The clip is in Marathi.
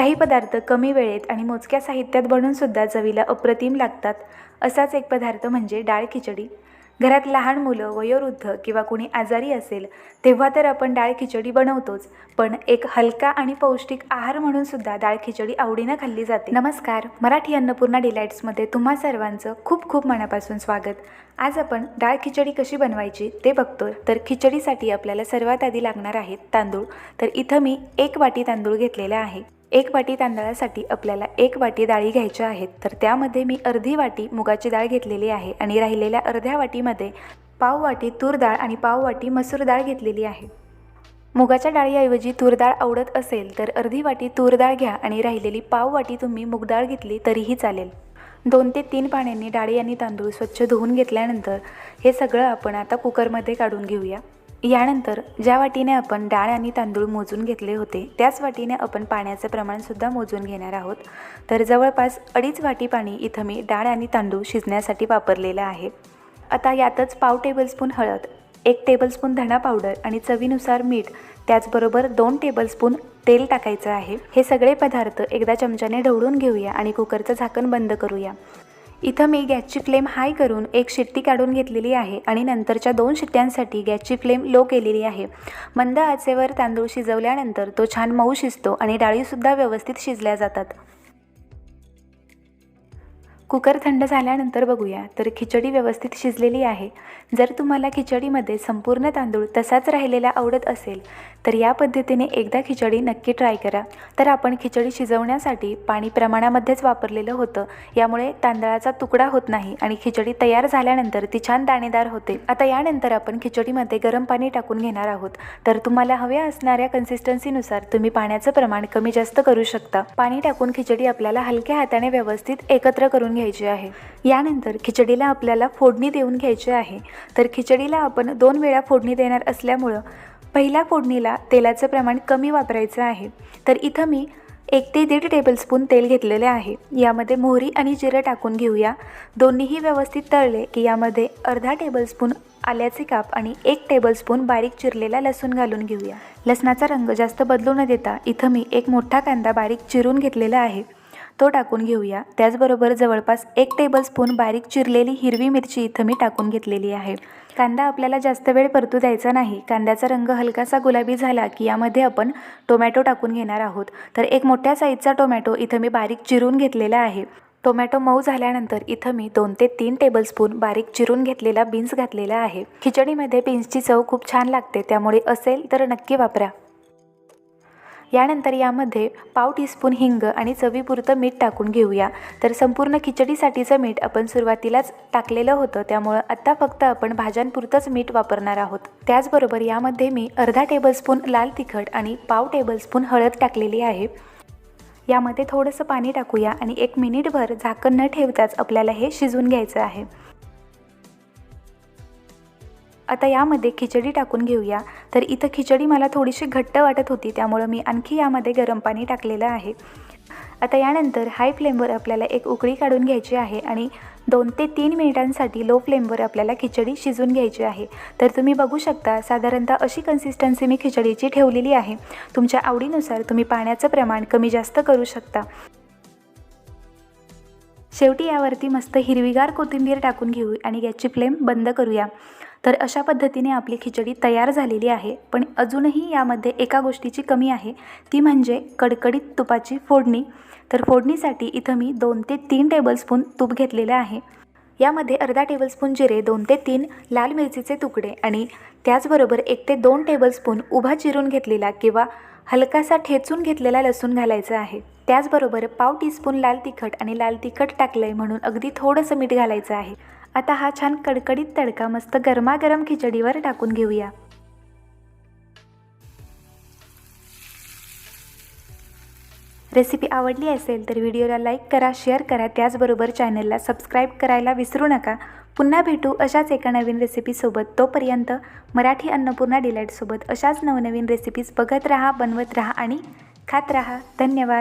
काही पदार्थ कमी वेळेत आणि मोजक्या साहित्यात बनूनसुद्धा चवीला अप्रतिम लागतात. असाच एक पदार्थ म्हणजे डाळ खिचडी. घरात लहान मुलं वयोवृद्ध किंवा कुणी आजारी असेल तेव्हा तर आपण डाळ खिचडी बनवतोच. पण एक हलका आणि पौष्टिक आहार म्हणून सुद्धा डाळ खिचडी आवडीनं खाल्ली जाते. नमस्कार. मराठी अन्नपूर्णा डिलाईट्समध्ये तुम्हा सर्वांचं खूप खूप मनापासून स्वागत. आज आपण डाळ खिचडी कशी बनवायची ते बघतो तर खिचडीसाठी आपल्याला सर्वात आधी लागणार आहेत तांदूळ. तर इथं मी एक वाटी तांदूळ घेतलेला आहे. एक वाटी तांदळासाठी आपल्याला एक वाटी डाळी घ्यायच्या आहेत. तर त्यामध्ये मी अर्धी वाटी मुगाची डाळ घेतलेली आहे आणि राहिलेल्या अर्ध्या वाटीमध्ये पाव वाटी तूर डाळ आणि पाव वाटी मसूर डाळ घेतलेली आहे. मुगाच्या डाळीऐवजी तूर डाळ आवडत असेल तर अर्धी वाटी तूर डाळ घ्या आणि राहिलेली पाव वाटी तुम्ही मूग डाळ घेतली तरीही चालेल. दोन ते तीन पाण्याने डाळी आणि तांदूळ स्वच्छ धुवून घेतल्यानंतर हे सगळं आपण आता कुकरमध्ये काढून घेऊया. यानंतर ज्या वाटीने आपण डाळ आणि तांदूळ मोजून घेतले होते त्याच वाटीने आपण पाण्याचं प्रमाणसुद्धा मोजून घेणार आहोत. तर जवळपास अडीच वाटी पाणी इथं मी डाळ आणि तांदूळ शिजण्यासाठी वापरलेलं आहे. आता यातच पाव टेबलस्पून हळद एक टेबलस्पून धणा पावडर आणि चवीनुसार मीठ त्याचबरोबर दोन टेबलस्पून तेल टाकायचं आहे. हे सगळे पदार्थ एकदा चमच्याने ढवळून घेऊया आणि कुकरचं झाकण बंद करूया. इथं मी गॅसची फ्लेम हाय करून एक शिट्टी काढून घेतलेली आहे आणि नंतरच्या दोन शिट्ट्यांसाठी गॅसची फ्लेम लो केलेली आहे. मंद आचेवर तांदूळ शिजवल्यानंतर तो छान मऊ शिजतो आणि डाळीसुद्धा व्यवस्थित शिजल्या जातात. कुकर थंड झाल्यानंतर बघूया. तर खिचडी व्यवस्थित शिजलेली आहे. जर तुम्हाला खिचडीमध्ये संपूर्ण तांदूळ तसाच राहिलेला आवडत असेल तर या पद्धतीने एकदा खिचडी नक्की ट्राय करा. तर आपण खिचडी शिजवण्यासाठी पाणी प्रमाणामध्येच वापरलेलं होतं. यामुळे तांदळाचा तुकडा होत नाही आणि खिचडी तयार झाल्यानंतर ती छान दाणेदार होते. आता यानंतर आपण खिचडीमध्ये गरम पाणी टाकून घेणार आहोत. तर तुम्हाला हव्या असणाऱ्या कन्सिस्टन्सीनुसार तुम्ही पाण्याचं प्रमाण कमी जास्त करू शकता. पाणी टाकून खिचडी आपल्याला हलक्या हाताने व्यवस्थित एकत्र करून घ्यायची आहे. यानंतर खिचडीला आपल्याला फोडणी देऊन घ्यायची आहे. तर खिचडीला आपण दोन वेळा फोडणी देणार असल्यामुळं पहिल्या फोडणीला तेलाचं प्रमाण कमी वापरायचं आहे. तर इथं मी एक ते दीड टेबलस्पून तेल घेतलेले आहे. यामध्ये मोहरी आणि जिरं टाकून घेऊया. दोन्हीही व्यवस्थित तळले की यामध्ये अर्धा टेबलस्पून आल्याचे काप आणि एक टेबलस्पून बारीक चिरलेला लसूण घालून घेऊया. लसणाचा रंग जास्त बदलू न देता इथं मी एक मोठा कांदा बारीक चिरून घेतलेला आहे. तो टाकून घेऊया. त्याचबरोबर जवळपास एक टेबलस्पून बारीक चिरलेली हिरवी मिरची इथं मी टाकून घेतलेली आहे. कांदा आपल्याला जास्त वेळ परतू द्यायचा नाही. कांद्याचा रंग हलकासा गुलाबी झाला की यामध्ये आपण टोमॅटो टाकून घेणार आहोत. तर एक मोठ्या साईजचा टोमॅटो इथं मी बारीक चिरून घेतलेला आहे. टोमॅटो मऊ झाल्यानंतर इथं मी दोन ते तीन टेबलस्पून बारीक चिरून घेतलेला बीन्स घातलेला आहे. खिचडीमध्ये बीन्सची चव खूप छान लागते. त्यामुळे असेल तर नक्की वापरा. यानंतर यामध्ये पाव टीस्पून हिंग आणि चवीपुरतं मीठ टाकून घेऊया. तर संपूर्ण खिचडीसाठीचं मीठ आपण सुरुवातीलाच टाकलेलं होतं त्यामुळं आत्ता फक्त आपण भाज्यांपुरतंच मीठ वापरणार आहोत. त्याचबरोबर यामध्ये मी अर्धा टेबलस्पून लाल तिखट आणि पाव टेबलस्पून हळद टाकलेली आहे. यामध्ये थोडंसं पाणी टाकूया आणि एक मिनिटभर झाकण न ठेवताच आपल्याला हे शिजवून घ्यायचं आहे. आता यामध्ये खिचडी टाकून घेऊया. तर इथं खिचडी मला थोडीशी घट्ट वाटत होती त्यामुळं मी आणखी यामध्ये गरम पाणी टाकलेलं आहे. आता यानंतर हाय फ्लेमवर आपल्याला एक उकळी काढून घ्यायची आहे आणि दोन ते तीन मिनिटांसाठी लो फ्लेमवर आपल्याला खिचडी शिजून घ्यायची आहे. तर तुम्ही बघू शकता साधारणतः अशी कन्सिस्टन्सी मी खिचडीची ठेवलेली आहे. तुमच्या आवडीनुसार तुम्ही पाण्याचं प्रमाण कमी जास्त करू शकता. शेवटी यावरती मस्त हिरवीगार कोथिंबीर टाकून घेऊ आणि गॅसची फ्लेम बंद करूया. तर अशा पद्धतीने आपली खिचडी तयार झालेली आहे. पण अजूनही यामध्ये एका गोष्टीची कमी आहे. ती म्हणजे कडकडीत तुपाची फोडणी. तर फोडणीसाठी इथं मी दोन ते तीन टेबलस्पून तूप घेतलेलं आहे. यामध्ये अर्धा टेबलस्पून जिरे दोन ते तीन लाल मिरचीचे तुकडे आणि त्याचबरोबर एक ते दोन टेबलस्पून उभा चिरून घेतलेला किंवा हलकासा ठेचून घेतलेला लसूण घालायचा आहे. त्याचबरोबर पाव टीस्पून लाल तिखट आणि लाल तिखट टाकलं आहे म्हणून अगदी थोडंसं मीठ घालायचं आहे. आता हा छान कडकडीत तडका मस्त गरमागरम खिचडीवर टाकून घेऊया. रेसिपी आवडली असेल तर व्हिडिओला लाईक करा शेअर करा त्याचबरोबर चॅनलला सबस्क्राईब करायला विसरू नका. पुन्हा भेटू अशाच एका नवीन रेसिपीसोबत तोपर्यंत मराठी अन्नपूर्णा डिलाईटसोबत अशाच नवनवीन रेसिपीज बघत राहा बनवत राहा आणि खात राहा. धन्यवाद.